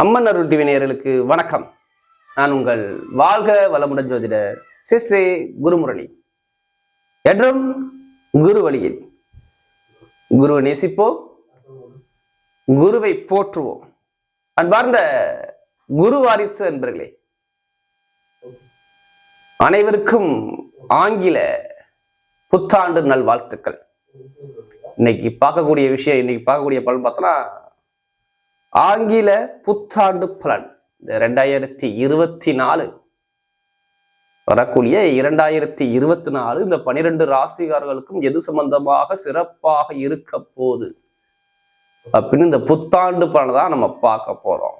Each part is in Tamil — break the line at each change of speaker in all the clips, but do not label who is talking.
அம்மன் அருள் டிவினியர்களுக்கு வணக்கம். நான் உங்கள் வாழ்க வளமுடன் ஜோதிடர் சிஸ்ரீ குருமுரளி. என்றும் குரு வழியில் குருவை நேசிப்போம் குருவை போற்றுவோம். அன்பார்ந்த குரு வாரிசு என்பர்களே அனைவருக்கும் ஆங்கில புத்தாண்டு நல்வாழ்த்துக்கள். இன்னைக்கு பார்க்கக்கூடிய விஷயம் இன்னைக்கு பார்க்கக்கூடிய பலன் பார்த்தோன்னா ஆங்கில புத்தாண்டு பலன். இந்த ரெண்டாயிரத்தி இருபத்தி நாலு வரக்கூடிய இரண்டாயிரத்தி இருபத்தி நாலு இந்த பனிரெண்டு ராசிகாரர்களுக்கும் எது சம்பந்தமாக சிறப்பாக இருக்க போகுது? அப்படின்னு இந்த புத்தாண்டு பலனை தான் நம்ம பார்க்க போறோம்.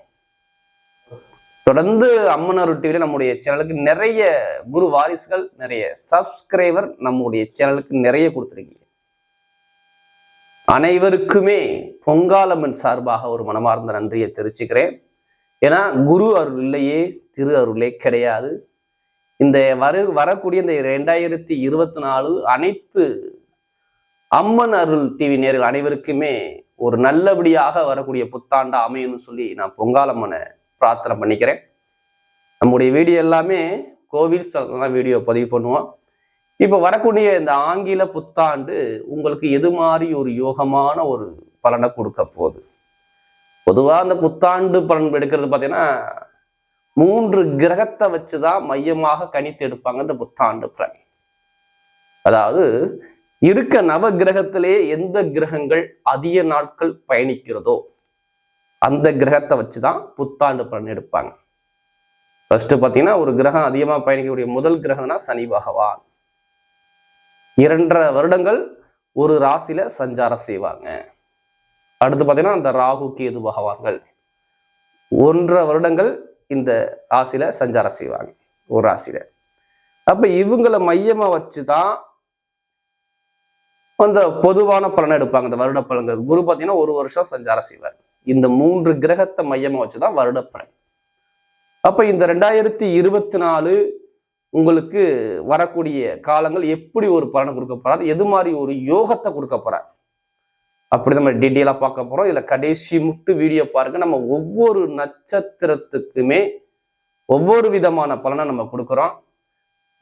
தொடர்ந்து அம்மனர் டிவியில நம்முடைய சேனலுக்கு நிறைய குரு வாரிசுகள் நிறைய சப்ஸ்கிரைபர் நம்முடைய சேனலுக்கு நிறைய கொடுத்துருக்கீங்க. அனைவருக்குமே பொங்காலம்மன் சார்பாக ஒரு மனமார்ந்த நன்றியை தெரிவிச்சுக்கிறேன். ஏன்னா குரு அருள் இல்லையே திரு அருளே கிடையாது. இந்த வரு வரக்கூடிய இந்த ரெண்டாயிரத்தி இருபத்தி நாலு அனைத்து அம்மன் அருள் டிவி நேர்கள் அனைவருக்குமே ஒரு நல்லபடியாக வரக்கூடிய புத்தாண்டா அமையணும்னு சொல்லி நான் பொங்காலம்மனை பிரார்த்தனை பண்ணிக்கிறேன். நம்முடைய வீடியோ எல்லாமே கோவில் வீடியோ பதிவு பண்ணுவோம். இப்போ வரக்கூடிய இந்த ஆங்கில புத்தாண்டு உங்களுக்கு எது மாதிரி ஒரு யோகமான ஒரு பலனை கொடுக்க போகுது? பொதுவாக அந்த புத்தாண்டு பலன் எடுக்கிறது பார்த்தீங்கன்னா மூன்று கிரகத்தை வச்சு தான் மையமாக கணித்து எடுப்பாங்க இந்த புத்தாண்டு பலன். அதாவது இருக்க நவ கிரகத்திலே எந்த கிரகங்கள் அதிக நாட்கள் பயணிக்கிறதோ அந்த கிரகத்தை வச்சு தான் புத்தாண்டு பலன் எடுப்பாங்க. ஃபர்ஸ்ட் பார்த்தீங்கன்னா ஒரு கிரகம் அதிகமாக பயணிக்கக்கூடிய முதல் கிரகம்னா சனி பகவான். இரண்டரை வருடங்கள் ஒரு ராசியில சஞ்சாரம் செய்வாங்க. அடுத்து பார்த்தீங்கன்னா அந்த ராகு கேது பகவான்கள் ஒன்றரை வருடங்கள் இந்த ராசியில சஞ்சாரம் செய்வாங்க ஒரு ராசியில. அப்ப இவங்களை மையமா வச்சுதான் அந்த பொதுவான பலனை எடுப்பாங்க. இந்த வருட பலன்கள் குரு பார்த்தீங்கன்னா ஒரு வருஷம் சஞ்சாரம் செய்வார். இந்த மூன்று கிரகத்தை மையமா வச்சுதான் வருட பலன் அப்ப இந்த ரெண்டாயிரத்தி இருபத்தி நாலு உங்களுக்கு வரக்கூடிய காலங்கள் எப்படி ஒரு பலனை கொடுக்க போறாரு? எது மாதிரி ஒரு யோகத்தை கொடுக்க போறார்? அப்படி நம்ம டீட்டெயிலாக பார்க்க போறோம். இதில் கடைசி முட்டு வீடியோ பாருங்க. நம்ம ஒவ்வொரு நட்சத்திரத்துக்குமே ஒவ்வொரு விதமான பலனை நம்ம கொடுக்குறோம்.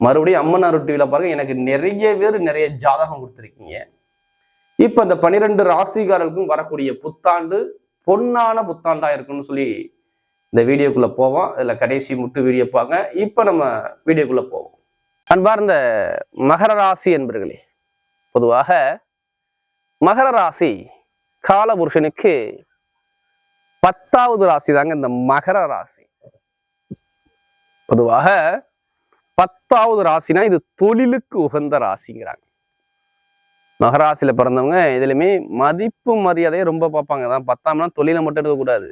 மறுபடியும் அம்மனார் டிவியில் பாருங்க. எனக்கு நிறைய பேர் நிறைய ஜாதகம் கொடுத்துருக்கீங்க. இப்போ இந்த பனிரெண்டு ராசிகாரர்களுக்கும் வரக்கூடிய புத்தாண்டு பொன்னான புத்தாண்டா இருக்குன்னு சொல்லி இந்த வீடியோக்குள்ள போவோம். இதில் கடைசி முட்டு வீடியோ பாங்க இப்ப நம்ம வீடியோக்குள்ளே போவோம். அன்பார்ந்த மகர ராசி என்பர்களே பொதுவாக மகர ராசி காலபுருஷனுக்கு பத்தாவது ராசி தாங்க இந்த மகர ராசி. பொதுவாக பத்தாவது ராசினா இது தொழிலுக்கு உகந்த ராசிங்கிறாங்க. மகராசியில் பிறந்தவங்க இதுலையுமே மதிப்பு மரியாதையை ரொம்ப பார்ப்பாங்க. தான் பத்தாம்னா தொழிலை மட்டும் எடுக்கக்கூடாது.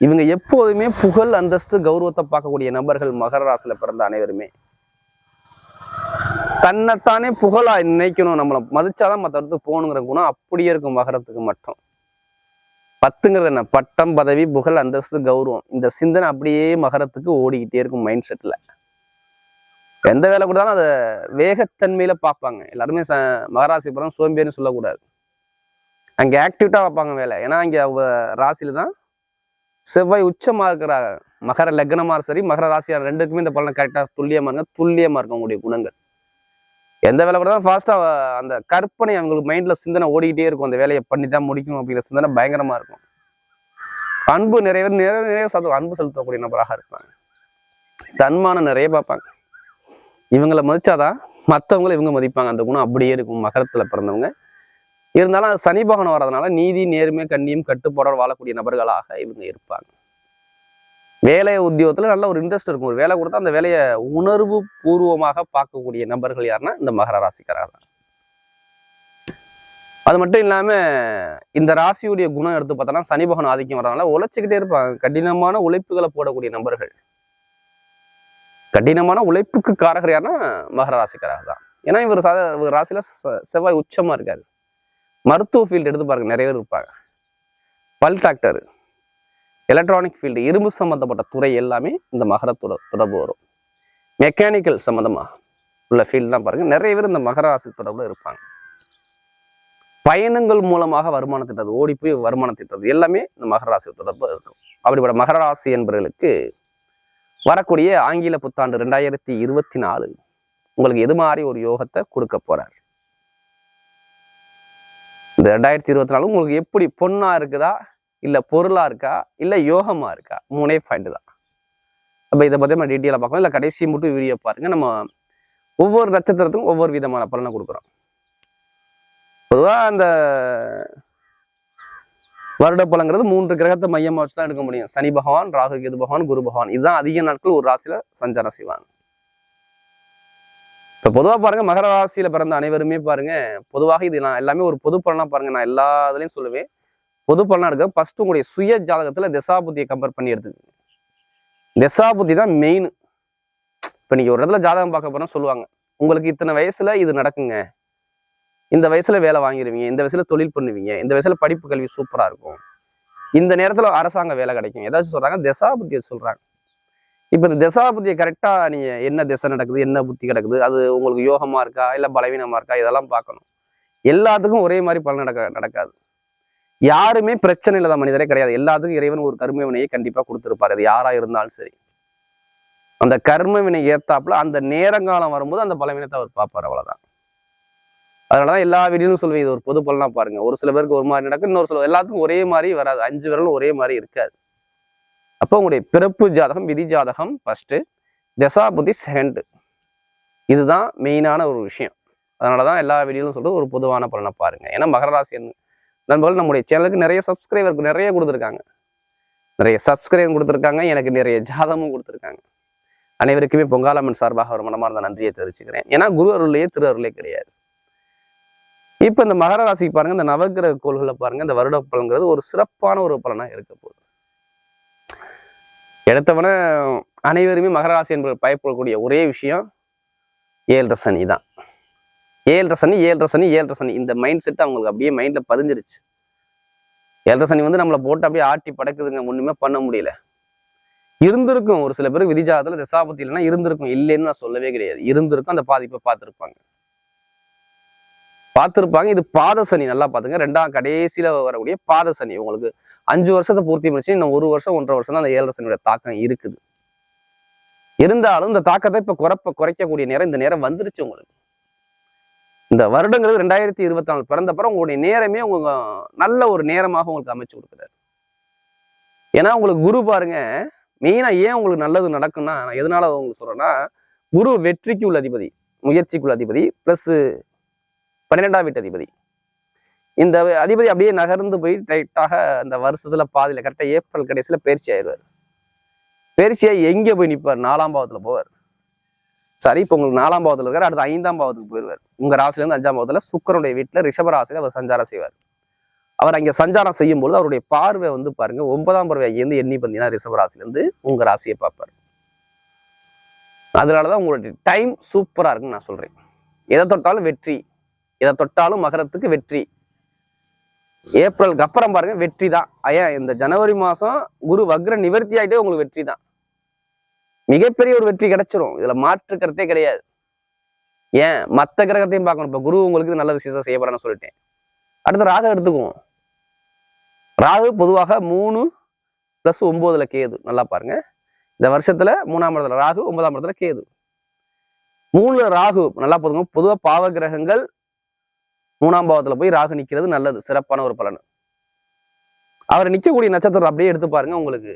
இவங்க எப்போதுமே புகழ் அந்தஸ்து கௌரவத்தை பார்க்கக்கூடிய நபர்கள் மகர ராசியில பிறந்த அனைவருமே. தன்னைத்தானே புகழா நினைக்கணும் நம்மளை. மதிச்சாதான் மற்ற இடத்துக்கு போகணுங்கிற குணம் அப்படியே இருக்கும் மகரத்துக்கு மட்டும். பத்துங்கிறது என்ன? பட்டம் பதவி புகழ் அந்தஸ்து கௌரவம். இந்த சிந்தனை அப்படியே மகரத்துக்கு ஓடிக்கிட்டே இருக்கும் மைண்ட் செட்ல எந்த வேலை கொடுத்தாலும் அதை வேகத்தன்மையில பார்ப்பாங்க. எல்லாருமே ச மகராசி பிறந்த சோம்பேறின்னு சொல்லக்கூடாது. அங்கே ஆக்டிவிட்டா வைப்பாங்க வேலை. ஏன்னா அங்கே அவங்க ராசியில தான் செவ்வாய் உச்சமா இருக்கிற மகர லக்னமாக சரி மகர ராசியா ரெண்டுக்குமே இந்த பலனை கரெக்டாக துல்லியமாக இருங்க. துல்லியமாக இருக்க உங்களுடைய குணங்கள். எந்த வேலை கூட ஃபாஸ்டா அந்த கற்பனை அவங்களுக்கு மைண்ட்ல சிந்தனை ஓடிக்கிட்டே இருக்கும். அந்த வேலையை பண்ணி தான் முடிக்கும் அப்படிங்கிற சிந்தனை பயங்கரமா இருக்கும். அன்பு நிறைய நிறைய நிறைய சதவீதம் அன்பு செலுத்தக்கூடிய நபராக இருப்பாங்க. தன்மானம் நிறைய பார்ப்பாங்க. இவங்களை மதிச்சாதான் மற்றவங்களை இவங்க மதிப்பாங்க. அந்த குணம் அப்படியே இருக்கும். மகரத்தில் பிறந்தவங்க. இருந்தாலும் அது சனி பகவான் வர்றதுனால நீதி நேர்மை கண்ணியம் கட்டுப்பாடோடு வாழக்கூடிய நபர்களாக இவங்க இருப்பாங்க. வேலை உத்தியோகத்துல நல்ல ஒரு இன்ட்ரெஸ்ட் இருக்கும். ஒரு வேலை கொடுத்தா அந்த வேலையை உணர்வு பூர்வமாக பார்க்கக்கூடிய நபர்கள் யாருன்னா இந்த மகர ராசிக்காரர் தான். அது மட்டும் இல்லாம இந்த ராசியுடைய குணம் எடுத்து பார்த்தோம்னா சனி பகவான் ஆதிக்கம் வர்றதுனால உழைச்சிக்கிட்டே இருப்பாங்க. கடினமான உழைப்புகளை போடக்கூடிய நபர்கள். கடினமான உழைப்புக்கு காரகர் யாருன்னா மகர ராசிக்காரர் தான். ஏன்னா இவர் சா இவர் செ- செவ்வாய் உச்சமா இருக்காரு. மருத்துவ ஃபீல்டு எடுத்து பாருங்க நிறைய பேர் இருப்பாங்க. பல் டாக்டர் எலக்ட்ரானிக் ஃபீல்டு இரும்பு சம்பந்தப்பட்ட துறை எல்லாமே இந்த மகரத்தோட தொடர்பு வரும். மெக்கானிக்கல் சம்மந்தமாக உள்ள ஃபீல்டு தான் பாருங்க நிறைய பேர் இந்த மகர ராசி தொடர்பில் இருப்பாங்க. பயணங்கள் மூலமாக வருமானம் திட்டது ஓடி போய் வருமானம் திட்டது எல்லாமே இந்த மகர ராசி தொடர்பு இருக்கும். அப்படிப்பட்ட மகர ராசி என்பவர்களுக்கு வரக்கூடிய ஆங்கில புத்தாண்டு ரெண்டாயிரத்தி இருபத்தி நாலு உங்களுக்கு எது மாதிரி ஒரு யோகத்தை கொடுக்க போகிறார் இந்த ரெண்டாயிரத்தி இருபத்தி நாலு உங்களுக்கு எப்படி பொண்ணாக இருக்குதா? இல்ல பொருளா இருக்கா? இல்ல யோகமா இருக்கா? மூணே பாயிண்ட் தான். அப்ப இதை பத்தி நம்ம டீட்டெயிலாக பார்க்கணும். இல்ல கடைசி மட்டும் வீடியோ பாருங்க. நம்ம ஒவ்வொரு நட்சத்திரத்துக்கும் ஒவ்வொரு விதமான பலனை கொடுக்குறோம். பொதுவா அந்த வருட பலங்கிறது மூன்று கிரகத்தை மையமா வச்சு தான் எடுக்க முடியும். சனி பகவான் ராகு கேது பகவான் குரு பகவான். இதுதான் அதிக நாட்கள் ஒரு ராசியில் சஞ்சாரம் செய்வாங்க. இப்ப பொதுவா பாருங்க மகர ராசியில பிறந்த அனைவருமே பாருங்க பொதுவாக இது நான் எல்லாமே ஒரு பொது பலனா பாருங்க நான் எல்லா இதுலயும் சொல்லுவேன். பொது பலனா இருக்க ஃபர்ஸ்ட் உங்களுடைய சுய ஜாதகத்துல திசாபுத்தியை கம்பேர் பண்ணி எடுத்துக்கோங்க. திசாபுத்தி தான் மெயின் இப்ப நீங்க ஒரு இடத்துல ஜாதகம் பார்க்க போறோம் சொல்லுவாங்க. உங்களுக்கு இத்தனை வயசுல இது நடக்குங்க. இந்த வயசுல வேலை வாங்கிடுவீங்க இந்த வயசுல தொழில் பண்ணுவீங்க இந்த வயசுல படிப்பு கல்வி சூப்பரா இருக்கும். இந்த நேரத்துல அரசாங்க வேலை கிடைக்கும். ஏதாச்சும் சொல்றாங்க திசாபுத்தியை சொல்றாங்க. இப்ப இந்த திசாபுத்தியை கரெக்டா நீங்கள் என்ன திசை நடக்குது என்ன புத்தி கிடக்குது அது உங்களுக்கு யோகமா இருக்கா இல்ல பலவீனமா இருக்கா இதெல்லாம் பார்க்கணும். எல்லாத்துக்கும் ஒரே மாதிரி பலன் நடக்க நடக்காது. யாருமே பிரச்சனை இல்லாத மனிதரே கிடையாது. எல்லாத்துக்கும் இறைவன் ஒரு கர்ம வினையை கண்டிப்பா கொடுத்திருப்பாரு. அது யாரா இருந்தாலும் சரி. அந்த கர்ம வினை ஏத்தாப்புல அந்த நேரங்காலம் வரும்போது அந்த பலவீனத்தை அவர் பார்ப்பார் அவ்வளவுதான். அதனாலதான் எல்லா வீடியோலும் சொல்லுவேன் இது ஒரு பொது பலனா பாருங்க. ஒரு சில பேருக்கு ஒரு மாதிரி நடக்கும் இன்னொரு சில எல்லாத்துக்கும் ஒரே மாதிரி வராது. அஞ்சு விரலும் ஒரே மாதிரி இருக்காது. அப்போ உங்களுடைய பிறப்பு ஜாதகம் விதி ஜாதகம் ஃபஸ்ட்டு தசாபுதி செகண்ட் இதுதான் மெயினான ஒரு விஷயம். அதனால தான் எல்லா வீடியோலும் சொல்கிறது ஒரு பொதுவான பலனை பாருங்க. ஏன்னா மகராசி நண்பர்கள் நம்முடைய சேனலுக்கு நிறைய சப்ஸ்கிரைபருக்கு நிறைய கொடுத்துருக்காங்க. நிறைய சப்ஸ்கிரைபர் கொடுத்துருக்காங்க. எனக்கு நிறைய ஜாதகமும் கொடுத்துருக்காங்க. அனைவருக்குமே பொங்காலம்மன் சார்பாக ஒரு மனமார்ந்த நன்றியை தெரிவிச்சுக்கிறேன். ஏன்னா குரு அருளையே திரு அருளே கிடையாது. இப்போ இந்த மகர ராசிக்கு பாருங்க இந்த நவகிரக கோள்களை பாருங்க இந்த வருட பலன்கிறது ஒரு சிறப்பான ஒரு பலனா இருக்க போகுது. எடுத்தவன அனைவருமே மகராசி என்பவர் என்பது பயப்படக்கூடிய ஒரே விஷயம் ஏழரை சனி தான். ஏழரை சனி ஏழரை சனி ஏழரை சனி. இந்த மைண்ட் செட் அவங்களுக்கு அப்படியே மைண்ட்ல பதிஞ்சிருச்சு. ஏழரை சனி வந்து நம்மளை போட்டு அப்படியே ஆட்டி படக்குதுங்க. ஒண்ணுமே பண்ண முடியல. இருந்திருக்கும். ஒரு சில பேருக்கு விதிஜாதத்துல திசாபத்தி இல்லைன்னா இருந்திருக்கும். இல்லைன்னு நான் சொல்லவே கிடையாது. இருந்திருக்கும். அந்த பாதிப்பை பார்த்துருப்பாங்க. பார்த்துருப்பாங்க. இது பாத சனி நல்லா பாத்துங்க ரெண்டாம் கடைசியில வரக்கூடிய பாத சனி உங்களுக்கு அஞ்சு வருஷத்தை பூர்த்தி பண்ணிச்சு இன்னும் ஒரு வருஷம் ஒன்றரை வருஷம் தான் அந்த ஏழரை சனியோட தாக்கம் இருக்குது. இருந்தாலும் இந்த தாக்கத்தை இப்ப குறைப்ப குறைக்கக்கூடிய நேரம் இந்த நேரம் வந்துருச்சு உங்களுக்கு. இந்த வருடங்கிறது ரெண்டாயிரத்தி இருபத்தி நாலு பிறந்தப்பறம் உங்களுடைய நேரமே உங்க நல்ல ஒரு நேரமாக உங்களுக்கு அமைச்சு கொடுக்குறாரு ஏன்னா உங்களுக்கு குரு பாருங்க மெயினா ஏன் உங்களுக்கு நல்லது நடக்கும்னா நான் எதனால உங்களுக்கு சொல்றேன்னா குரு வெற்றிக்கு உள்ள அதிபதி முயற்சிக்குள்ள அதிபதி பிளஸ் பன்னிரெண்டாம் வீட்டு அதிபதி. இந்த அதிபதி அப்படியே நகர்ந்து போய் டைட்டாக அந்த வருஷத்துல பாதியில கரெக்டாக ஏப்ரல் கடைசியில பயிற்சி ஆயிடுவார். பயிற்சியாக எங்கே போய் நிற்பார் நாலாம் பாவத்துல போவார். சரி இப்போ உங்களுக்கு நாலாம் பாவத்தில் இருக்கார் அடுத்து ஐந்தாம் பாவத்துக்கு போயிடுவார் உங்க ராசிலேருந்து அஞ்சாம் பாவத்தில் சுக்கரனுடைய வீட்டுல ரிஷப ராசியில அவர் சஞ்சாரம் செய்வார். அவர் அங்கே சஞ்சாரம் செய்யும் பொழுது அவருடைய பார்வை வந்து பாருங்க ஒன்பதாம் பறவை அங்கேருந்து எண்ணி பார்த்தீங்கன்னா ரிஷப ராசில உங்க ராசியை பார்ப்பார். அதனாலதான் உங்களுடைய டைம் சூப்பரா இருக்குன்னு நான் சொல்றேன். எதை தொட்டாலும் வெற்றி எதை தொட்டாலும் மகரத்துக்கு வெற்றி ஏப்ரலுக்கு அப்புறம் பாருங்க வெற்றி தான் ஏன் இந்த ஜனவரி மாசம் குரு வக்ர நிவர்த்தி ஆயிட்டே உங்களுக்கு வெற்றி தான் மிகப்பெரிய ஒரு வெற்றி கிடைச்சிரும். இதுல மாற்று கருத்தே கிடையாது. ஏன்? மத்த கிரகத்தையும் பார்க்கணும். இப்போ குரு உங்களுக்கு நல்ல விஷயத்த செய்யப்படுறேன்னு சொல்லிட்டேன். அடுத்து ராகு எடுத்துக்குவோம். ராகு பொதுவாக மூணு பிளஸ் ஒன்பதுல கேது. நல்லா பாருங்க. இந்த வருஷத்துல மூணாம் இடத்துல ராகு ஒன்பதாம் இடத்துல கேது. மூணுல ராகு நல்லா போதுங்க. பொதுவா பாவ கிரகங்கள் மூணாம் பாவத்துல போய் ராகு நிக்கிறது நல்லது சிறப்பான ஒரு பலன். அவர் நிற்கக்கூடிய நட்சத்திரம் அப்படியே எடுத்து பாருங்க உங்களுக்கு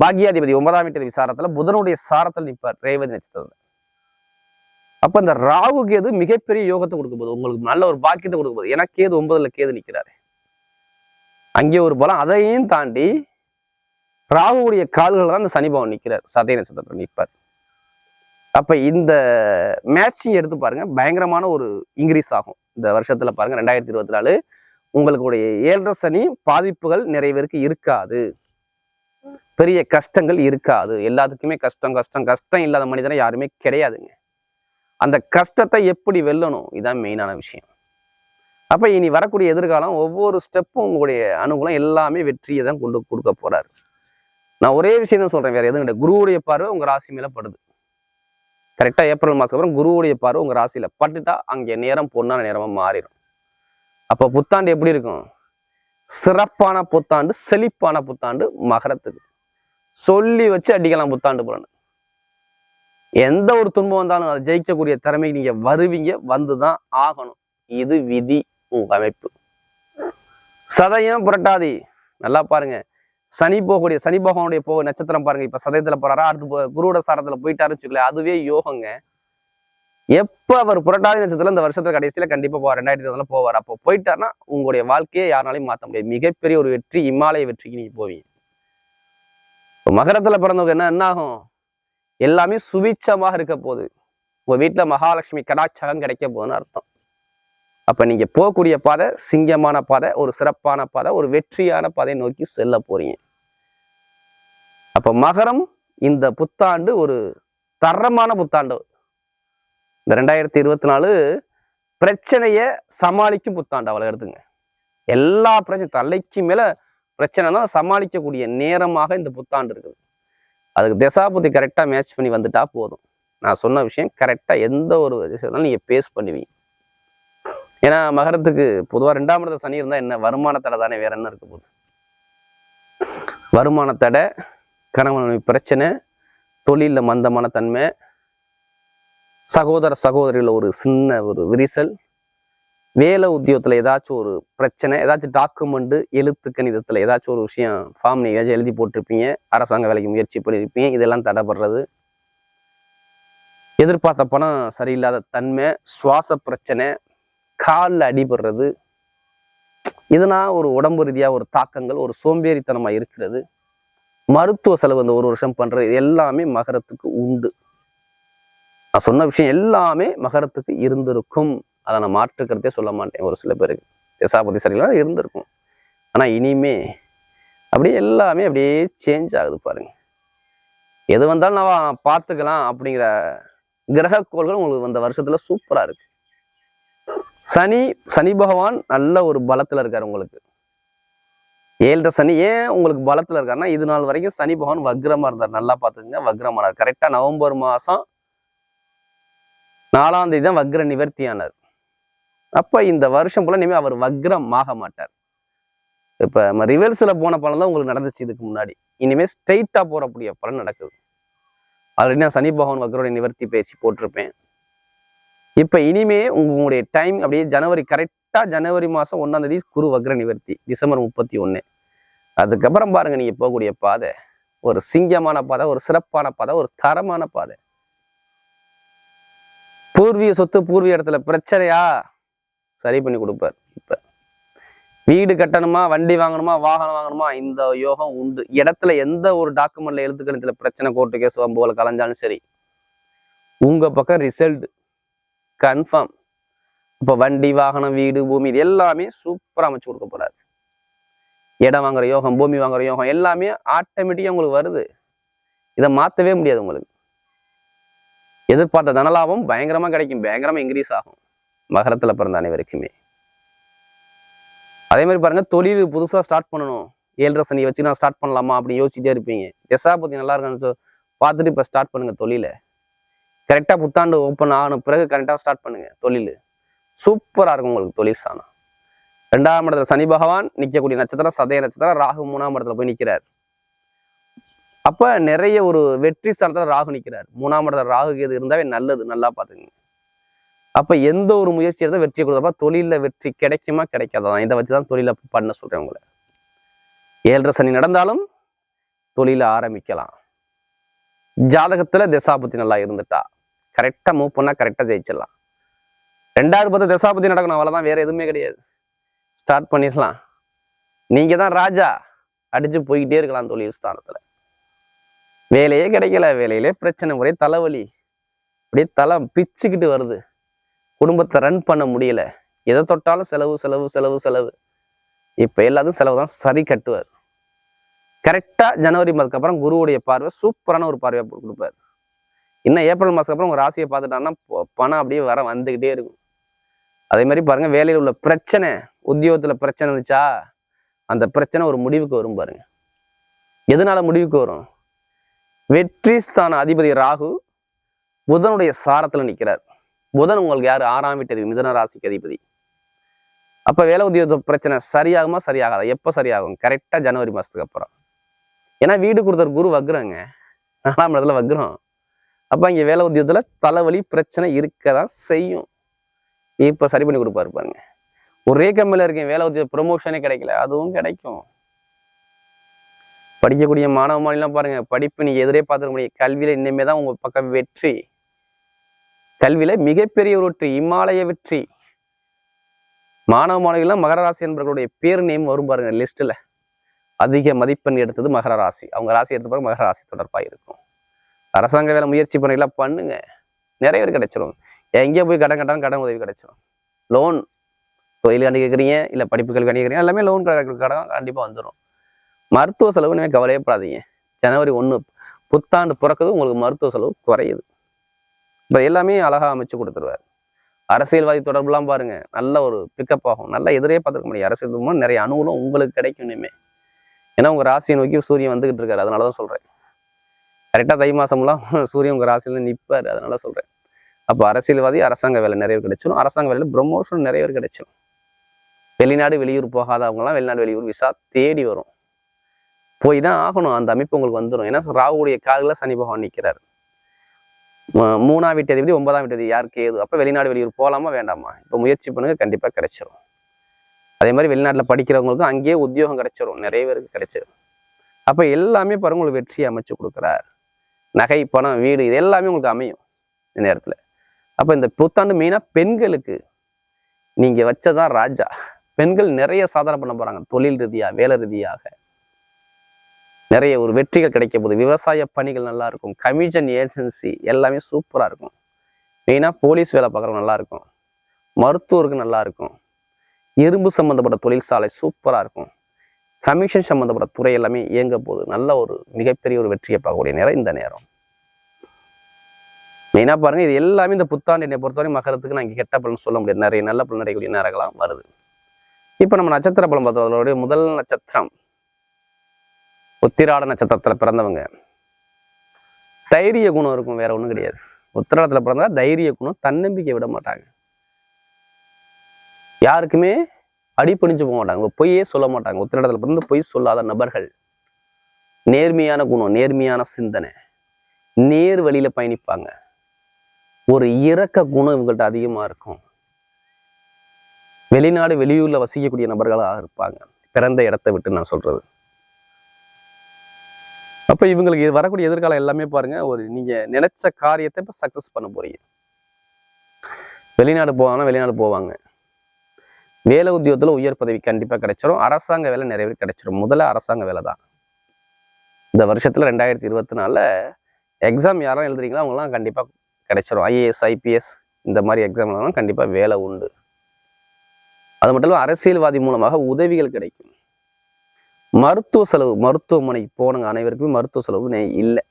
பாக்யாதிபதி ஒன்பதாம் வீட்டு விசாரத்துல புதனுடைய சாரத்தில் நிற்பார் ரேவதி நட்சத்திரத்துல. அப்ப இந்த ராகு கேது மிகப்பெரிய யோகத்தை கொடுக்க உங்களுக்கு நல்ல ஒரு பாக்கியத்தை கொடுக்க போகுது. ஏன்னா கேது ஒன்பதுல கேது நிக்கிறாரு. அங்கே ஒரு பலம் அதையும் தாண்டி ராகுவுடைய கால்கள் தான் இந்த சனிபவன் நிற்கிறார் நிக்கிறார் சதய நட்சத்திரத்தில் நிற்பார் அப்ப இந்த மேட்சிங் எடுத்து பாருங்க பயங்கரமான ஒரு இன்க்ரீஸ் ஆகும். இந்த வருஷத்துல பாருங்க ரெண்டாயிரத்தி இருபத்தி நாலு உங்களுடைய ஏழரை சனி பாதிப்புகள் நிறைய பேருக்கு இருக்காது. பெரிய கஷ்டங்கள் இருக்காது. எல்லாத்துக்குமே கஷ்டம் கஷ்டம் கஷ்டம் இல்லாத மனிதனை யாருமே கிடையாதுங்க. அந்த கஷ்டத்தை எப்படி வெல்லணும்? இதான் மெயினான விஷயம். அப்ப இனி வரக்கூடிய எதிர்காலம் ஒவ்வொரு ஸ்டெப்பும் உங்களுடைய அனுகூலம் எல்லாமே வெற்றியை தான் கொண்டு கொடுக்க போறாரு. நான் ஒரே விஷயம் தான் சொல்றேன் வேற எதுவும் கிடையாது குருவுடைய பார்வை உங்க ராசி மேல படுது. கரெக்டா ஏப்ரல் மாதம் அப்புறம் குருவுடைய பார்வை உங்கள் ராசியில் பட்டுட்டா அங்கே நேரம் பொண்ணான நேரமா மாறிடும். அப்போ புத்தாண்டு எப்படி இருக்கும்? சிறப்பான புத்தாண்டு செழிப்பான புத்தாண்டு மகரத்துக்கு. சொல்லி வச்சு அடிக்கலாம் புத்தாண்டு பலன் எந்த ஒரு துன்பம் வந்தாலும் அதை ஜெயிக்கக்கூடிய திறமைக்கு நீங்க வருவீங்க வந்துதான் ஆகணும். இது விதி உங்கள் அமைப்பு. சதயம் புரட்டாதி. நல்லா பாருங்க. சனி போகக்கூடிய சனி பகவானுடைய போக நட்சத்திரம் பாருங்க. இப்ப சதயத்துல போறாரா அடுத்து குருவோட சாரத்துல போயிட்டாருன்னு வச்சுக்கல அதுவே யோகங்க. எப்ப அவர் புரட்டாதி நட்சத்திரம் இந்த வருஷத்துல கடைசியில கண்டிப்பா போவார். ரெண்டாயிரத்தி இருபதுல போவார். அப்போ போயிட்டாருன்னா உங்களுடைய வாழ்க்கையை யாராலையும் மாத்த முடியாது. மிகப்பெரிய ஒரு வெற்றி இமாலய வெற்றிக்கு நீங்க போவீங்க. மகரத்துல பிறந்தவங்க என்ன என்ன ஆகும்? எல்லாமே சுபிச்சமாக இருக்க போகுது. உங்க வீட்டுல மகாலட்சுமி கடாட்சகம் கிடைக்க போகுதுன்னு அர்த்தம். அப்ப நீங்க போகக்கூடிய பாதை சிங்கமான பாதை ஒரு சிறப்பான பாதை ஒரு வெற்றியான பாதையை நோக்கி செல்ல போறீங்க. அப்ப மகரம் இந்த புத்தாண்டு ஒரு தரமான புத்தாண்டு. இந்த ரெண்டாயிரத்தி இருபத்தி நாலு பிரச்சனைய சமாளிக்கும் புத்தாண்டு அவளை எடுத்துங்க. எல்லா பிரச்சனை தலைக்கு மேல பிரச்சனைனா சமாளிக்கக்கூடிய நேரமாக இந்த புத்தாண்டு இருக்குது. அதுக்கு திசாபுத்தி கரெக்டா மேட்ச் பண்ணி வந்துட்டா போதும். நான் சொன்ன விஷயம் கரெக்டா எந்த ஒரு விஷயத்தாலும் நீங்க பேஸ் பண்ணுவீங்க. ஏன்னா மகரத்துக்கு பொதுவாக ரெண்டாம் இடத்த சனி இருந்தால் என்ன? வருமான தடை தானே வேற என்ன இருக்க போகுது? வருமான தடை கணவன் பிரச்சனை தொழிலில் மந்தமான தன்மை சகோதர சகோதரியில் ஒரு சின்ன ஒரு விரிசல் வேலை உத்தியோகத்தில் ஏதாச்சும் ஒரு பிரச்சனை ஏதாச்சும் டாக்குமெண்ட்டு எழுத்து கணிதத்தில் ஏதாச்சும் ஒரு விஷயம் ஃபார்ம் நீங்கள் ஏதாச்சும் எழுதி போட்டிருப்பீங்க அரசாங்க வேலைக்கு முயற்சி பண்ணியிருப்பீங்க இதெல்லாம் தடைப்படுறது எதிர்பார்த்த பணம் சரியில்லாத தன்மை சுவாச பிரச்சனை காலில் அடிபடுறது. இதனால் ஒரு உடம்பு ரீதியாக ஒரு தாக்கங்கள் ஒரு சோம்பேறித்தனமாக இருக்கிறது. மருத்துவ செலவு இந்த ஒரு வருஷம் பண்றது இது எல்லாமே மகரத்துக்கு உண்டு. நான் சொன்ன விஷயம் எல்லாமே மகரத்துக்கு இருந்திருக்கும். அதை நான் மாற்றுக்கிறதே சொல்ல மாட்டேன். ஒரு சில பேருக்கு தசாபதி சரியில்லாம் இருந்திருக்கும். ஆனா இனிமே அப்படியே எல்லாமே அப்படியே சேஞ்ச் ஆகுது பாருங்க. எது வந்தாலும் நான் பார்த்துக்கலாம் அப்படிங்கிற கிரகக்கோள்கள் உங்களுக்கு இந்த வருஷத்துல சூப்பரா இருக்கு. சனி சனி பகவான் நல்ல ஒரு பலத்துல இருக்கார் உங்களுக்கு. ஏழரை சனி ஏன் உங்களுக்கு பலத்துல இருக்காருன்னா இது நாள் வரைக்கும் சனி பகவான் வக்ரமா இருந்தார். நல்லா பார்த்துக்கங்க வக்ரமானார் கரெக்டா நவம்பர் மாசம் நாலாம் தேதி தான் வக்ர நிவர்த்தியானார். அப்ப இந்த வருஷம் போல இனிமே அவர் வக்ரம் ஆக மாட்டார். இப்ப நம்ம ரிவர்ஸ்ல போன பலன் தான் உங்களுக்கு நடந்துச்சு இதுக்கு முன்னாடி. இனிமே ஸ்ட்ரைட்டா போகிறக்கூடிய பலன் நடக்குது. ஆல்ரெடி நான் சனி பகவான் வக்ரோட நிவர்த்தி பேச்சு போட்டிருப்பேன். இப்ப இனிமே உங்களுடைய டைம் அப்படியே ஜனவரி கரெக்டா ஜனவரி மாசம் ஒன்றாம் தேதி குரு வக்ர நிவர்த்தி டிசம்பர் முப்பத்தி ஒன்று அதுக்கப்புறம் பாருங்க நீங்க போகக்கூடிய பாதை ஒரு சிங்கமான பாதை ஒரு சிறப்பான பாதை ஒரு தரமான பாதை. பூர்வீக சொத்து பூர்வீக இடத்துல பிரச்சனையா? சரி பண்ணி கொடுப்பார். இப்ப வீடு கட்டணுமா வண்டி வாங்கணுமா வாகனம் வாங்கணுமா? இந்த யோகம் உண்டு. இடத்துல எந்த ஒரு டாக்குமெண்ட்ல எழுத்துக்கணத்துல பிரச்சனை கோர்ட்டு கேஸ் வம்போல கலைஞ்சாலும் சரி. உங்க பக்கம் ரிசல்ட் கன்ஃபார்ம் இப்போ வண்டி வாகனம் வீடு பூமி இது எல்லாமே சூப்பரா அமைச்சு கொடுக்க போறாரு. இடம் வாங்குற யோகம் பூமி வாங்குற யோகம் எல்லாமே ஆட்டோமேட்டிக்காக உங்களுக்கு வருது. இதை மாத்தவே முடியாது உங்களுக்கு. எதிர்பார்த்த தனலாபம் பயங்கரமா கிடைக்கும். பயங்கரமா இன்க்ரீஸ் ஆகும். மகரத்தில் பிறந்த அனைவருக்குமே. அதே மாதிரி பாருங்க தொழில் புதுசா ஸ்டார்ட் பண்ணணும். ஏழரை சனி வச்சு நான் ஸ்டார்ட் பண்ணலாமா அப்படின்னு யோசிச்சுட்டே இருப்பீங்க. எஸ்ஆ பத்தி நல்லா இருக்கான்னு பார்த்துட்டு இப்ப ஸ்டார்ட் பண்ணுங்கள் தொழிலை. கரெக்டா புத்தாண்டு ஓப்பன் ஆன பிறகு கரெக்டா ஸ்டார்ட் பண்ணுங்க. தொழில். சூப்பரா இருக்கும் உங்களுக்கு தொழில் சாணம். ரெண்டாம் இடத்துல சனி பகவான் நிக்கக்கூடிய நட்சத்திரம் சதய நட்சத்திரம். ராகு மூணாம் இடத்துல போய் நிற்கிறார் அப்ப நிறைய ஒரு வெற்றி ஸ்தானத்துல ராகு நிற்கிறார் மூணாம் இடத்துல ராகு கேது இருந்தாவே நல்லது. நல்லா பாத்துக்கங்க அப்ப எந்த ஒரு முயற்சி எடுத்தால் வெற்றி கொடுத்தப்ப தொழில வெற்றி கிடைக்குமா கிடைக்காதான் இதை வச்சுதான் தொழில பண்ண சொல்கிறேன் உங்களை. ஏழரை சனி நடந்தாலும் தொழில ஆரம்பிக்கலாம். ஜாதகத்துல திசாபுத்தி நல்லா இருந்துட்டா. கரெக்டா மூவ் பண்ணா கரெக்டா ஜெயிச்சிடலாம். ரெண்டாவது பத்து தசாபதி நடக்கணும் அவ்வளோதான் வேற எதுவுமே கிடையாது. ஸ்டார்ட் பண்ணிடலாம். நீங்கள் தான் ராஜா அடிச்சு போய்கிட்டே இருக்கலாம் தொழில் ஸ்தானத்துல வேலையே கிடைக்கல வேலையிலே பிரச்சனை ஒரே தலைவலி. அப்படியே தலை பிச்சுக்கிட்டு வருது. குடும்பத்தை ரன் பண்ண முடியல. எதை தொட்டாலும் செலவு செலவு செலவு செலவு. இப்ப எல்லாத்தையும் செலவு தான் சரி கட்டுவார். கரெக்டா ஜனவரி மாதத்துக்கு அப்புறம் குருவுடைய பார்வை சூப்பரான ஒரு பார்வையாக கொடுப்பார் கொடுப்பாரு. இன்னும் ஏப்ரல் மாதத்துக்கு அப்புறம் உங்கள் ராசியை பார்த்துட்டாங்கன்னா பணம் அப்படியே வர வந்துக்கிட்டே இருக்கும். அதே மாதிரி பாருங்க வேலையில் உள்ள பிரச்சனை உத்தியோகத்தில் பிரச்சனை இருந்துச்சா அந்த பிரச்சனை ஒரு முடிவுக்கு வரும் பாருங்க. எதனால முடிவுக்கு வரும்? வெற்றி ஸ்தான அதிபதி ராகு புதனுடைய சாரத்தில் நிற்கிறார் புதன் உங்களுக்கு யார்? ஆறாம் வீட்டு மிதன ராசிக்கு அதிபதி. அப்போ வேலை உத்தியோக பிரச்சனை சரியாகுமா சரியாகாதா? எப்போ சரியாகும்? கரெக்டாக ஜனவரி மாதத்துக்கு அப்புறம். ஏன்னா வீடு கொடுத்தர் குரு வக்ரங்க. நாலாம் இடத்துல வக்ரம். அப்ப இங்க வேலை உத்தியோகத்துல தலைவலி பிரச்சனை இருக்கதான் செய்யும். இப்போ சரி பண்ணி கொடுப்பாரு பாருங்க. ஒரே கம்பெனில இருக்கேன் வேலை உத்தியோக ப்ரொமோஷனே கிடைக்கல அதுவும் கிடைக்கும். படிக்கக்கூடிய மாணவ மாநிலம் பாருங்க படிப்பு நீங்கள் எதிரே பார்த்துக்க முடியும் கல்வியில இனிமே தான் உங்க பக்கம் வெற்றி. கல்வியில மிகப்பெரிய ஒரு வெற்றி இமாலய வெற்றி. மாணவ மாணவிகள்லாம் மகர ராசி என்பவர்களுடைய பேர் நேம் வரும் பாருங்க லிஸ்ட்ல அதிக மதிப்பெண் எடுத்தது மகர ராசி. அவங்க ராசி எடுத்த பிறகு மகர ராசி தொடர்பாக இருக்கும். அரசாங்க வேலை முயற்சி பண்ணலாம் பண்ணுங்க. நிறைய பேர் கிடைச்சிரும். எங்கேயோ போய் கடன் கட்டாலும் கடன் உதவி கிடைச்சிரும். லோன் தொழில் கண்டி கேட்குறீங்க இல்லை படிப்புகள் கண்டி கேட்குறீங்க எல்லாமே லோன் கடன் கண்டிப்பாக வந்துடும் மருத்துவ செலவு நீங்கள் கவலையப்படாதீங்க. ஜனவரி ஒன்று புத்தாண்டு பிறக்குது உங்களுக்கு மருத்துவ செலவு குறையுது. இப்போ எல்லாமே அழகாக அமைச்சு கொடுத்துருவார். அரசியல்வாதி தொடர்புலாம் பாருங்க நல்ல ஒரு பிக்கப் ஆகும். நல்லா எதிரே பார்த்துருக்க முடியும். அரசியல் மூலம் நிறைய அனுகூலம் உங்களுக்கு கிடைக்கும் இனிமே. ஏன்னா உங்க ராசியை நோக்கி சூரியன் வந்துகிட்டு இருக்காரு. அதனால தான் சொல்றேன். கரெக்டாக தை மாதம்லாம் சூரியன் உங்கள் ராசியில் நிற்பார் அதனால சொல்றேன். அப்போ அரசியல்வாதி அரசாங்க வேலை நிறைய பேர் கிடைச்சிடும் அரசாங்க வேலையில் ப்ரொமோஷன் நிறைய பேர் கிடைச்சிடும் வெளிநாடு வெளியூர் போகாதவங்கலாம் வெளிநாடு வெளியூர் விசா தேடி வரும். போய் தான் ஆகணும். அந்த அமைப்பு உங்களுக்கு வந்துடும் ஏன்னா ராகுடைய காலில் சனி பகவான் நிற்கிறார் மூணாம் வீட்டு அதிபதி ஒன்பதாம் வீட்டு அதிபதி யாருக்கு ஏது? அப்போ வெளிநாடு வெளியூர் போகலாமா வேண்டாமா? இப்போ முயற்சி பண்ணுங்க கண்டிப்பாக கிடைச்சிரும். அதே மாதிரி வெளிநாட்டில் படிக்கிறவங்களுக்கும் அங்கேயே உத்தியோகம் கிடைச்சிரும். நிறைய பேருக்கு கிடைச்சிரும். அப்போ எல்லாமே பாருங்க உங்களுக்கு வெற்றி அமைச்சு கொடுக்குறாரு. நகை பணம் வீடு இது எல்லாமே உங்களுக்கு அமையும் இந்த நேரத்தில். அப்போ இந்த புத்தாண்டு மெயினாக பெண்களுக்கு நீங்கள் வச்சதான் ராஜா. பெண்கள் நிறைய சாதனை பண்ண போகிறாங்க தொழில் ரீதியாக வேலை ரீதியாக. நிறைய ஒரு வெற்றிகள் கிடைக்க போகுது. விவசாய பணிகள் நல்லா இருக்கும். கமிஷன் ஏஜென்சி எல்லாமே சூப்பராக இருக்கும். மெயினாக போலீஸ் வேலை பார்க்குறவங்க நல்லா இருக்கும். மருத்துவருக்கு நல்லா இருக்கும். இரும்பு சம்மந்தப்பட்ட தொழிற்சாலை சூப்பராக இருக்கும். கமிஷன் சம்மந்தப்பட்ட துறை எல்லாமே இயங்க போது நல்ல ஒரு மிகப்பெரிய ஒரு வெற்றியை பார்க்கக்கூடிய நேரம் இந்த நேரம். மெயினாக பாருங்க இது எல்லாமே இந்த புத்தாண்டு என்னை பொறுத்தவரை மகரத்துக்கு நான் கெட்ட பலன் சொல்ல முடியாது. நிறைய நல்ல பலன் அடையக்கூடிய நேரங்களாம் வருது. இப்போ நம்ம நட்சத்திர பலம் பார்த்தவர்களுடைய முதல் நட்சத்திரம் உத்திராட நட்சத்திரத்துல பிறந்தவங்க. தைரிய குணம் இருக்கும் வேற ஒண்ணும் கிடையாது. உத்திராடத்துல பிறந்தா தைரிய குணம் தன்னம்பிக்கை விட மாட்டாங்க. யாருக்குமே அடிப்பணிஞ்சு போக மாட்டாங்க. பொய்யே சொல்ல மாட்டாங்க. உத்திராடத்துல பிறந்து பொய் சொல்லாத நபர்கள். நேர்மையான குணம் நேர்மையான சிந்தனை. நேர் வழியில பயணிப்பாங்க. ஒரு இறக்க குணம் இவங்கள்ட்ட அதிகமா இருக்கும். வெளிநாடு வெளியூர்ல வசிக்கக்கூடிய நபர்களாக இருப்பாங்க. பிறந்த இடத்தை விட்டு நான் சொல்றது. அப்ப இவங்களுக்கு வரக்கூடிய எதிர்காலம் எல்லாமே பாருங்க ஒரு நீங்க நினைச்ச காரியத்தை இப்போ சக்சஸ் பண்ண போறீங்க. வெளிநாடு போவாங்கன்னா வெளிநாடு போவாங்க. வேலை உத்தியோகத்துல உயர் பதவி கண்டிப்பா கிடைச்சிடும் அரசாங்க வேலை நிறைய பேர் கிடைச்சிரும். முதல்ல அரசாங்க வேலை தான். இந்த வருஷத்துல ரெண்டாயிரத்தி இருபத்தி நாலில் எக்ஸாம் யாரும் எழுதுறீங்களோ அவங்களாம் கண்டிப்பா கிடைச்சிரும். ஐஏஎஸ் ஐபிஎஸ் இந்த மாதிரி எக்ஸாம்லாம் கண்டிப்பா வேலை உண்டு. அது மட்டும் இல்லாமல் அரசியல்வாதி மூலமாக உதவிகள் கிடைக்கும். மருத்துவ செலவு மருத்துவமனைக்கு போனவங்க அனைவருக்குமே மருத்துவ செலவு இல்லை.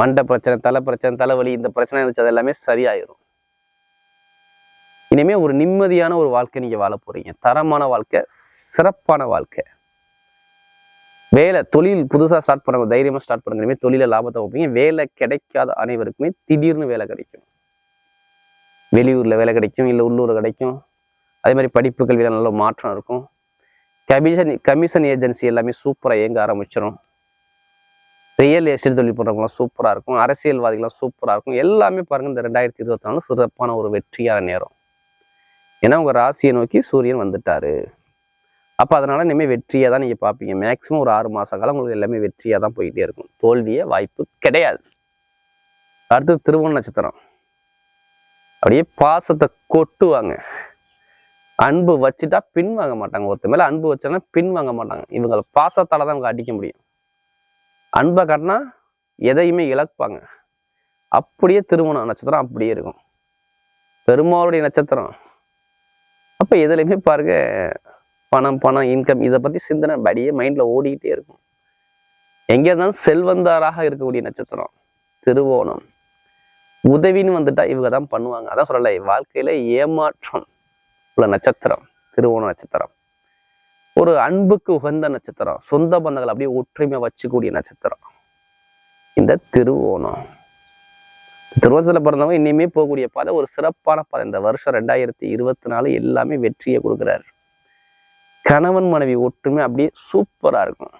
மண்டை பிரச்சனை தலை பிரச்சனை தலைவலி இந்த பிரச்சனை இருந்துச்சு அது எல்லாமே சரியாயிரும். இனிமே ஒரு நிம்மதியான ஒரு வாழ்க்கை நீங்க வாழ போறீங்க. தரமான வாழ்க்கை சிறப்பான வாழ்க்கை. வேலை தொழில் புதுசா ஸ்டார்ட் பண்ணுங்க தைரியமா ஸ்டார்ட் பண்ணுங்க. இனிமேல் தொழில லாபத்தை வைப்பீங்க வேலை கிடைக்காத அனைவருக்குமே திடீர்னு வேலை கிடைக்கும். வெளியூர்ல வேலை கிடைக்கும் இல்லை உள்ளூர்ல கிடைக்கும். அதே மாதிரி படிப்பு கல்வியில் நல்ல மாற்றம் இருக்கும். கமிஷன் கமிஷன் ஏஜென்சி எல்லாமே சூப்பராக இயங்க ஆரம்பிச்சிடும் ரியல் எஸ்டேட் தொழில் பண்ணுறவங்களாம் சூப்பராக இருக்கும். அரசியல்வாதிகளாம் சூப்பராக இருக்கும். எல்லாமே பாருங்கள் இந்த ரெண்டாயிரத்தி இருபத்தி நாலு சிறப்பான ஒரு வெற்றியான நேரம். ஏன்னா உங்க ராசியை நோக்கி சூரியன் வந்துட்டாரு. அப்போ அதனால இனிமேல் வெற்றியாக தான் நீங்கள் பார்ப்பீங்க மேக்ஸிமம் ஒரு ஆறு மாத காலம் உங்களுக்கு எல்லாமே வெற்றியாக தான் போயிட்டே இருக்கும். தோல்வியே வாய்ப்பு கிடையாது. அடுத்து திருவோண நட்சத்திரம். அப்படியே பாசத்தை கொட்டுவாங்க. அன்பு வச்சுட்டா பின் வாங்க மாட்டாங்க. ஒருத்த மேல அன்பு வச்சோன்னா பின் வாங்க மாட்டாங்க. இவங்களை பாசத்தால தான் அவங்க அடிக்க முடியும். அன்பை காட்டினா எதையுமே இழப்பாங்க. அப்படியே திருமண நட்சத்திரம் அப்படியே இருக்கும். பெருமாளுடைய நட்சத்திரம். அப்ப எதுலையுமே பாருங்க பணம் பணம் இன்கம் இதை பத்தி சிந்தனை படியே மைண்ட்ல ஓடிக்கிட்டே இருக்கும். எங்க இருந்தாலும் செல்வந்தாராக இருக்கக்கூடிய நட்சத்திரம் திருவோணம். உதவின்னு வந்துட்டா இவங்க தான் பண்ணுவாங்க. அதான் சொல்லலை வாழ்க்கையில ஏமாற்றம் உள்ள நட்சத்திரம் திருவோண நட்சத்திரம். ஒரு அன்புக்கு உகந்த நட்சத்திரம் சொந்த பந்தங்கள் அப்படியே ஒற்றுமை வச்சுக்கூடிய நட்சத்திரம். இந்த திருவோணம். திருவசத்தில் பிறந்தவங்க இனிமே போகக்கூடிய பாதை ஒரு சிறப்பான பாதை. இந்த வருஷம் ரெண்டாயிரத்தி இருபத்தி நாலு எல்லாமே வெற்றியை கொடுக்குறாரு. கணவன் மனைவி ஒற்றுமை அப்படியே சூப்பராக இருக்கும்.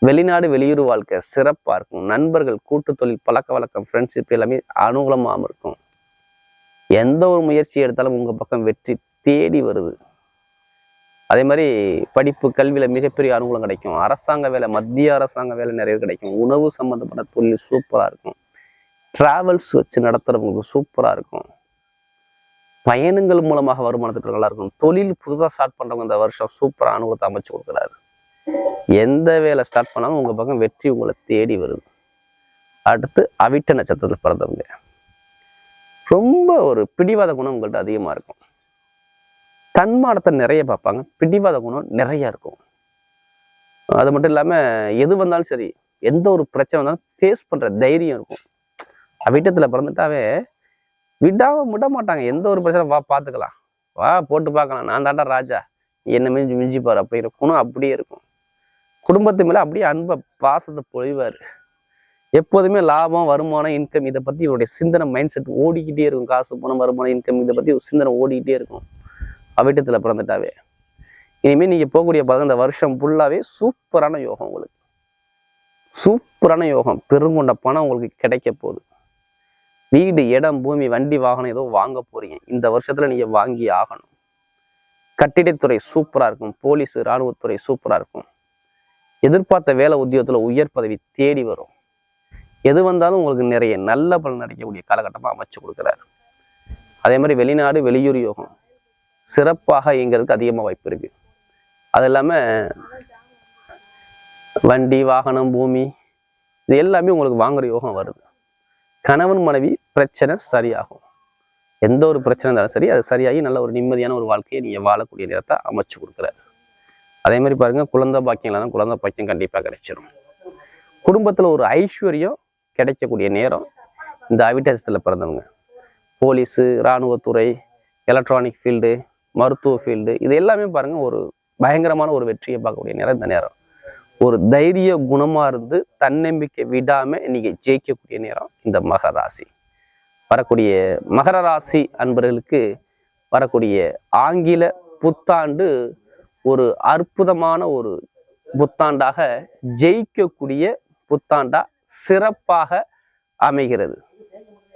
வெளிநாடு வெளியூர் வாழ்க்கை சிறப்பாக இருக்கும். நண்பர்கள் கூட்டு தொழில் பழக்க வழக்கம் ஃப்ரெண்ட்ஷிப் எல்லாமே அனுகூலமாக இருக்கும். எந்த ஒரு முயற்சி எடுத்தாலும் உங்கள் பக்கம் வெற்றி தேடி வருது. அதே மாதிரி படிப்பு கல்வியில் மிகப்பெரிய அனுகூலம் கிடைக்கும். அரசாங்க வேலை மத்திய அரசாங்க வேலை நிறைய கிடைக்கும். உணவு சம்பந்தப்பட்ட தொழில் சூப்பராக இருக்கும். டிராவல்ஸ் வச்சு நடத்துறவங்களுக்கு சூப்பரா இருக்கும். பயணங்கள் மூலமாக வருமானத்துக்கு நல்லா இருக்கும். தொழில் புதுசாக ஸ்டார்ட் பண்றவங்க இந்த வருஷம் சூப்பரா அனுபவத்தை அமைச்சு கொடுக்குறாரு. எந்த வேலை ஸ்டார்ட் பண்ணாலும் உங்க பக்கம் வெற்றி உங்களை தேடி வருது. அடுத்து அவிட்ட நட்சத்திரத்தில் பிறந்தவங்க. ரொம்ப ஒரு பிடிவாத குணம் உங்கள்கிட்ட அதிகமா இருக்கும். தன்மானத்தை நிறைய பார்ப்பாங்க. பிடிவாத குணம் நிறைய இருக்கும். அது மட்டும் இல்லாம எது வந்தாலும் சரி எந்த ஒரு பிரச்சனை வந்தாலும் ஃபேஸ் பண்ற தைரியம் இருக்கும். அவிட்டத்தில் பிறந்துட்டாவே விடாமல் விட மாட்டாங்க. எந்த ஒரு பிரச்சனை வா பார்த்துக்கலாம் வா போட்டு பார்க்கலாம் நான் தாண்டா ராஜா. என்னை என்ன மிஞ்சி மிஞ்சி பாரு அப்படிங்கிற குணம் அப்படியே இருக்கும் குடும்பத்து மேலே அப்படியே அன்பை பாசத்தை பொழிவார். எப்போதுமே லாபம் வருமானம் இன்கம் இதை பற்றி இவருடைய சிந்தனை மைண்ட் செட் ஓடிக்கிட்டே இருக்கும். காசு பணம் வருமானம் இன்கம் இதை பற்றி ஒரு சிந்தனை ஓடிக்கிட்டே இருக்கும். அவிட்டத்தில் பிறந்துட்டாவே. இனிமேல் நீங்கள் போகக்கூடிய பாருங்க இந்த வருஷம் ஃபுல்லாகவே சூப்பரான யோகம் உங்களுக்கு. சூப்பரான யோகம். பெருங்கொண்ட பணம் உங்களுக்கு கிடைக்க போகுது. வீடு இடம் பூமி வண்டி வாகனம் ஏதோ வாங்க போறீங்க. இந்த வருஷத்துல நீங்க வாங்கி ஆகணும். கட்டிடத்துறை சூப்பரா இருக்கும். போலீஸ் இராணுவத்துறை சூப்பரா இருக்கும். எதிர்பார்த்த வேலை உத்தியோகத்துல உயர் பதவி தேடி வரும். எது வந்தாலும் உங்களுக்கு நிறைய நல்ல பலன் அடைக்கக்கூடிய காலகட்டமா அமைச்சு கொடுக்குறாரு. அதே மாதிரி வெளிநாடு வெளியூர் யோகம் சிறப்பாக இயங்கிறதுக்கு அதிகமாக வாய்ப்பு இருக்கு. அது இல்லாம வண்டி வாகனம் பூமி இது எல்லாமே உங்களுக்கு வாங்குற யோகம் வருது. கணவன் மனைவி பிரச்சனை சரியாகும். எந்த ஒரு பிரச்சனை இருந்தாலும் சரி அது சரியாகி நல்ல ஒரு நிம்மதியான ஒரு வாழ்க்கையை நீங்கள் வாழக்கூடிய நேரத்தை அமைச்சு கொடுக்குறாரு. அதே மாதிரி பாருங்க குழந்தை பாக்கியம் இல்லைன்னா குழந்தை பாக்கியம் கண்டிப்பாக கிடைச்சிடும் குடும்பத்தில் ஒரு ஐஸ்வர்யம் கிடைக்கக்கூடிய நேரம் இந்த அவிட்டாசத்தில் பிறந்தவங்க. போலீஸு இராணுவத்துறை எலக்ட்ரானிக் ஃபீல்டு மருத்துவ ஃபீல்டு இது எல்லாமே பாருங்கள் ஒரு பயங்கரமான ஒரு வெற்றியை பார்க்கக்கூடிய நேரம் இந்த நேரம். ஒரு தைரிய குணமாக இருந்து தன்னம்பிக்கை விடாமல் இன்றைக்கி ஜெயிக்கக்கூடிய நேரம் இந்த மகராசி வரக்கூடிய மகர ராசி அன்பர்களுக்கு வரக்கூடிய ஆங்கில புத்தாண்டு ஒரு அற்புதமான ஒரு புத்தாண்டாக ஜெயிக்கக்கூடிய புத்தாண்டா சிறப்பாக அமைகிறது.